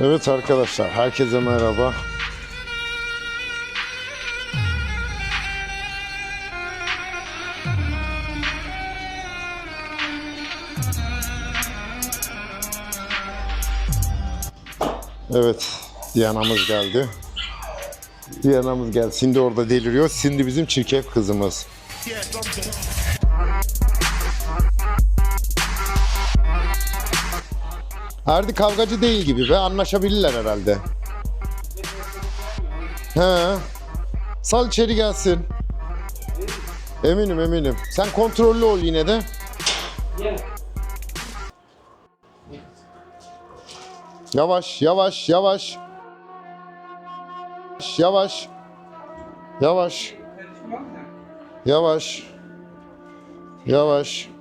Evet arkadaşlar, herkese merhaba. Evet, Diyana'mız geldi. Diyana'mız geldi. Cindy orada deliriyor. Cindy bizim çirkef kızımız. Erdi kavgacı değil gibi ve anlaşabilirler herhalde. He. Sal içeri gelsin. Eminim eminim. Sen kontrollü ol yine de. Yavaş yavaş yavaş. Yavaş. Yavaş. Yavaş. Yavaş.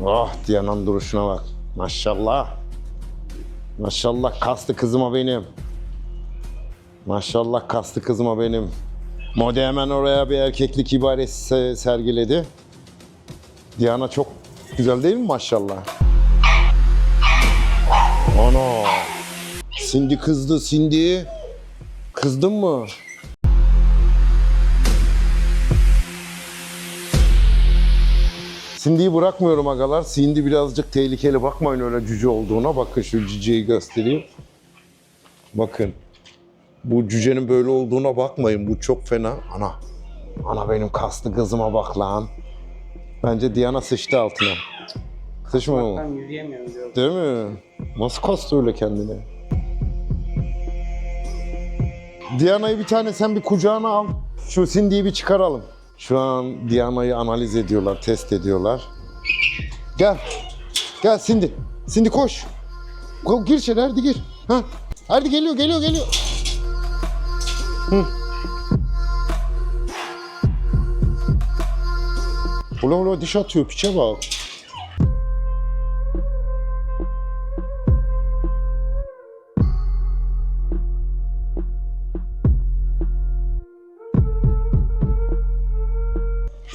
Oh Diyana'nın duruşuna bak. Maşallah. Maşallah kaslı kızıma benim. Maşallah kaslı kızıma benim. Mode hemen oraya bir erkeklik ibaresi se- sergiledi. Diana çok güzel değil mi maşallah? Ana. Cindy kızdı Cindy. Kızdın mı? Cindy'yi bırakmıyorum agalar. Cindy birazcık tehlikeli. Bakmayın öyle cüce olduğuna. Bakın şu cüceyi göstereyim. Bakın. Bu cücenin böyle olduğuna bakmayın. Bu çok fena. Ana. Ana benim kaslı kızıma bak lan. Bence Diana sıçtı altına. Sıçma mı? Yürüyemiyorum. Değil mi? Nasıl kastı öyle kendini? Diana'yı bir tane sen bir kucağına al. Şu Cindy'yi bir çıkaralım. Şu an Diana'yı analiz ediyorlar, test ediyorlar. Gel. Gel Cindy. Cindy koş. Ko- Gir içeri Erdi gir. Ha. Erdi geliyor, geliyor, geliyor. Hı. Ula ula diş atıyor, piçe bak.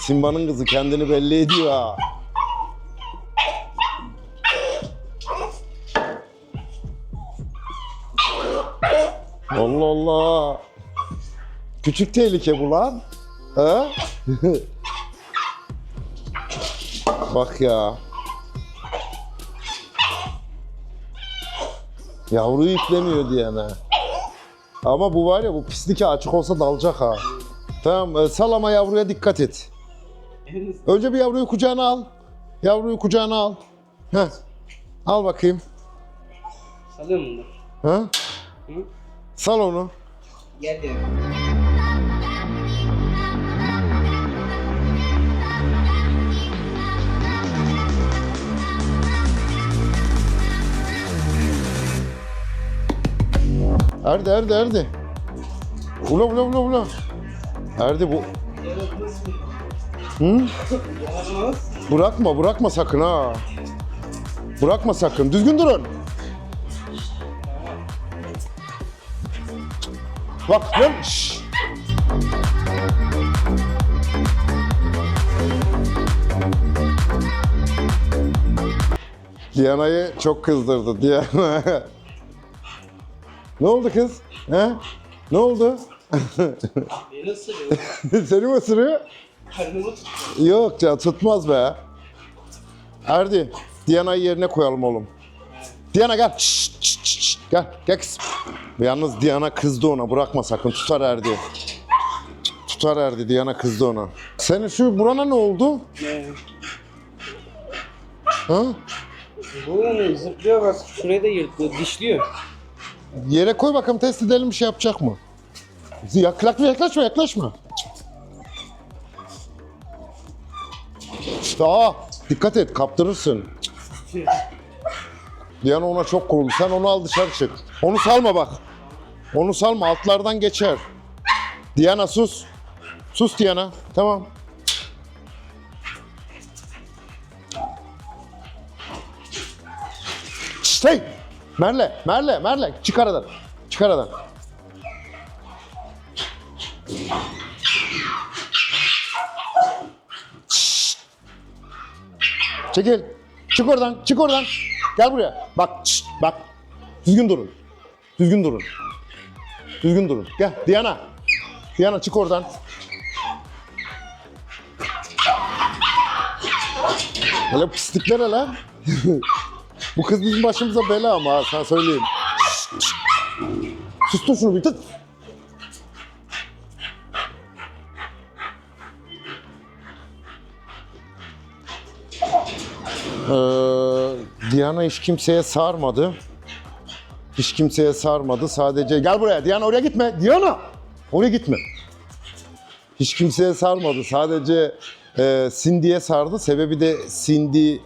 Simba'nın kızı kendini belli ediyor ha. Allah Allah. Küçük tehlike bu lan. Ha? Bak ya. Yavruyu iplemiyor diyene. Ama bu var ya bu pislik açık olsa dalacak ha. Tamam e, sal ama yavruya dikkat et. Önce bir yavruyu kucağına al. Yavruyu kucağına al. Heh. Al bakayım. Salıyor mu? Ha? Hı? Sal onu. Gel ya. Erdi erdi erdi. Ula ula ula ula. Erdi bu. Hı? Bırakma bırakma sakın ha. Bırakma sakın. Düzgün durun. Bak lan. şşş. Diana'yı çok kızdırdı. Diana. ne oldu kız? He? Ne oldu? Beni ısırıyor. Seni mi ısırıyor? Karnımı. Yok ya tutmaz be. Erdi, Diana'yı yerine koyalım oğlum. Diana gel. Şşt, şşt, şşt. Gel, gel kızım. Yalnız Diana kızdı ona. Bırakma sakın. Tutar Erdi. Tutar Erdi. Diana kızdı ona. Senin şu burana ne oldu? Ne? Ha? Bu ne? Zıplıyor bak. Şurayı da yırtıyor. Dişliyor. Yere koy bakalım test edelim bir şey yapacak mı? Yaklaşma yaklaşma yaklaşma. Aa, dikkat et kaptırırsın. Diana ona çok kuruldu. Sen onu al dışarı çık. Onu salma bak. Onu salma altlardan geçer. Diana sus. Sus Diana. Tamam. Şşt, hey! Merle, Merle, Merle. Çık aradan. Çık aradan. Çekil. Çık oradan. Çık oradan. Gel buraya. Bak. şşt, bak. Düzgün durun. Düzgün durun. Düzgün durun. Gel Diana. Diana çık oradan. Hele pislikler hele. Bu kız bizim başımıza bela ama ha, sana söyleyeyim. Sustur şunu bir tut. Ee, Diana hiç kimseye sarmadı. Hiç kimseye sarmadı. Sadece gel buraya. Diana oraya gitme. Diana! Oraya gitme. Hiç kimseye sarmadı. Sadece e, Cindy'ye sardı. Sebebi de Cindy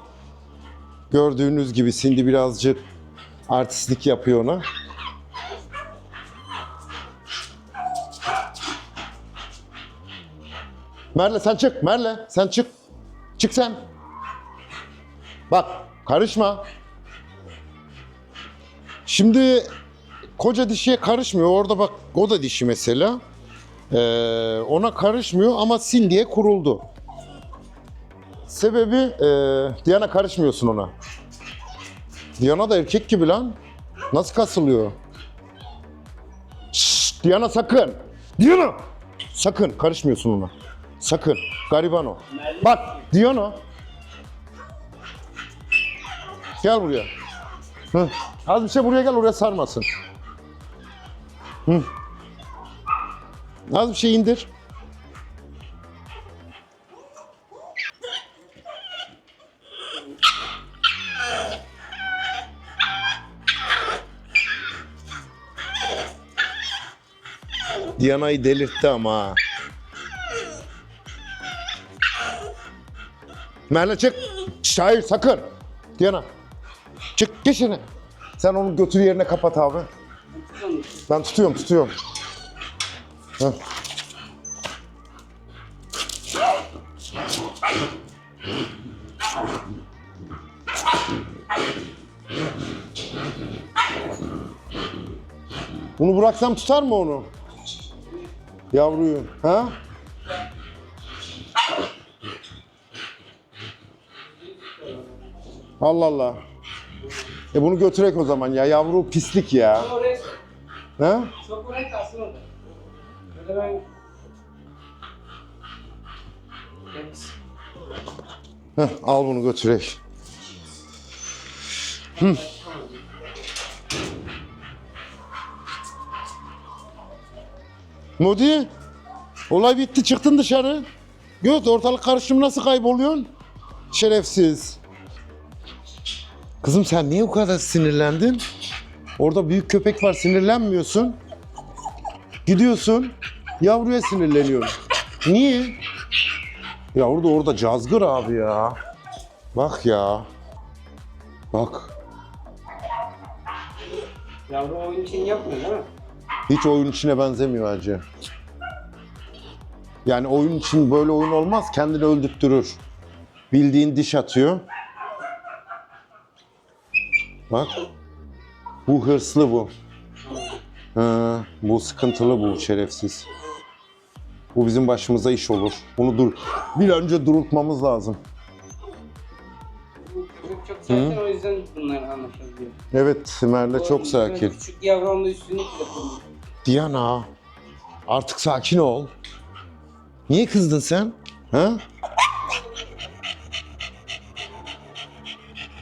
gördüğünüz gibi Cindy birazcık artistlik yapıyor ona. Merle sen çık. Merle sen çık. Çık sen. Bak karışma. Şimdi koca dişiye karışmıyor. Orada bak o da dişi mesela. Ee, ona karışmıyor ama Cindy'ye kuruldu. Sebebi e, Diana karışmıyorsun ona. Diana da erkek gibi lan. Nasıl kasılıyor? Şşş, Diana sakın. Diana! Sakın karışmıyorsun ona. Sakın. Gariban o. Bak Diana. Gel buraya. Hı. Az bir şey buraya gel oraya sarmasın. Hı. Az bir şey indir. Diana'yı delirtti ama. Merle çık. Hayır sakın. Diana. Çık geç yerine. Sen onu götür yerine kapat abi. Ben tutuyorum tutuyorum. Bunu bıraksam tutar mı onu? Yavruyu. Ha? Allah Allah. E bunu götürek o zaman ya. Yavru pislik ya. Ha? çok kalsın orada. Böyle ben... Heh, al bunu götürek. Hı. Modi, olay bitti çıktın dışarı. Göt ortalık karışım nasıl kayboluyorsun? Şerefsiz. Kızım sen niye bu kadar sinirlendin? Orada büyük köpek var sinirlenmiyorsun. Gidiyorsun yavruya sinirleniyorsun. Niye? Yavru da orada cazgır abi ya. Bak ya. Bak. Yavru oyun için yapmıyor değil mi? Hiç oyun içine benzemiyor hacı. Yani oyun için böyle oyun olmaz. Kendini öldürttürür. Bildiğin diş atıyor. Bak. Bu hırslı bu. Ha, bu sıkıntılı bu şerefsiz. Bu bizim başımıza iş olur. Bunu dur. Bir önce durultmamız lazım. Çocuk çok sakin o yüzden bunlar anlaşılıyor. Evet, Merle çok sakin. Küçük yavru onda üstünlük yapıyor. Diana, artık sakin ol. Niye kızdın sen? Ha?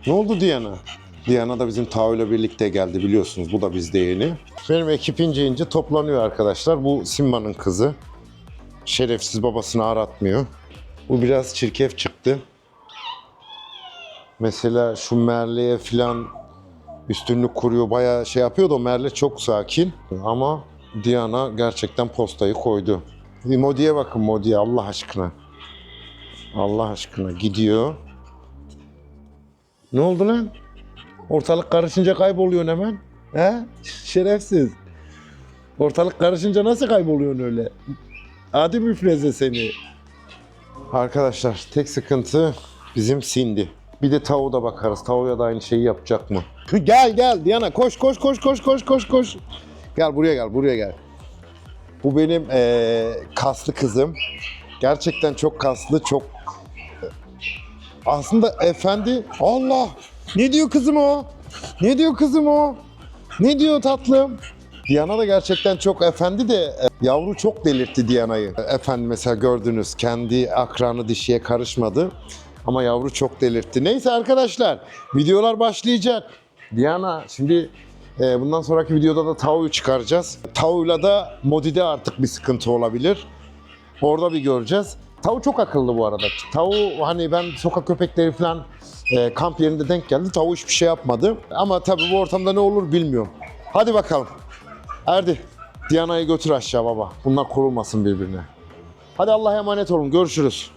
Ne oldu Diana? Diana da bizim Tao ile birlikte geldi biliyorsunuz. Bu da bizde yeni. Benim ekip ince ince toplanıyor arkadaşlar. Bu Simma'nın kızı. Şerefsiz babasını aratmıyor. Bu biraz çirkef çıktı. Mesela şu Merle'ye falan üstünlük kuruyor, bayağı şey yapıyor da Merle çok sakin. Ama Diana gerçekten postayı koydu. Bir Modi'ye bakın Modi'ye Allah aşkına. Allah aşkına gidiyor. Ne oldu lan? Ortalık karışınca kayboluyorsun hemen. He? Şerefsiz. Ortalık karışınca nasıl kayboluyorsun öyle? Adi müfreze seni. Arkadaşlar tek sıkıntı bizim Cindy. Bir de Tao'da bakarız. Tao'ya da aynı şeyi yapacak mı? Gel gel Diana koş koş koş koş koş koş koş. Gel buraya gel buraya gel. Bu benim eee, kaslı kızım. Gerçekten çok kaslı, çok aslında efendi. Allah! Ne diyor kızım o? Ne diyor kızım o? Ne diyor tatlım? Diana da gerçekten çok efendi de e, yavru çok delirtti Diana'yı. Efendim mesela gördünüz kendi akranı dişiye karışmadı. Ama yavru çok delirtti. Neyse arkadaşlar videolar başlayacak. Diana şimdi e, bundan sonraki videoda da Tao'yu çıkaracağız. Tao'yla da Modi'de artık bir sıkıntı olabilir. Orada bir göreceğiz. Tavu çok akıllı bu arada. Tavu hani ben sokak köpekleri falan e, kamp yerinde denk geldi. Tavu hiçbir şey yapmadı. Ama tabii bu ortamda ne olur bilmiyorum. Hadi bakalım. Erdi. Diana'yı götür aşağı baba. Bunlar korulmasın birbirine. Hadi Allah'a emanet olun. Görüşürüz.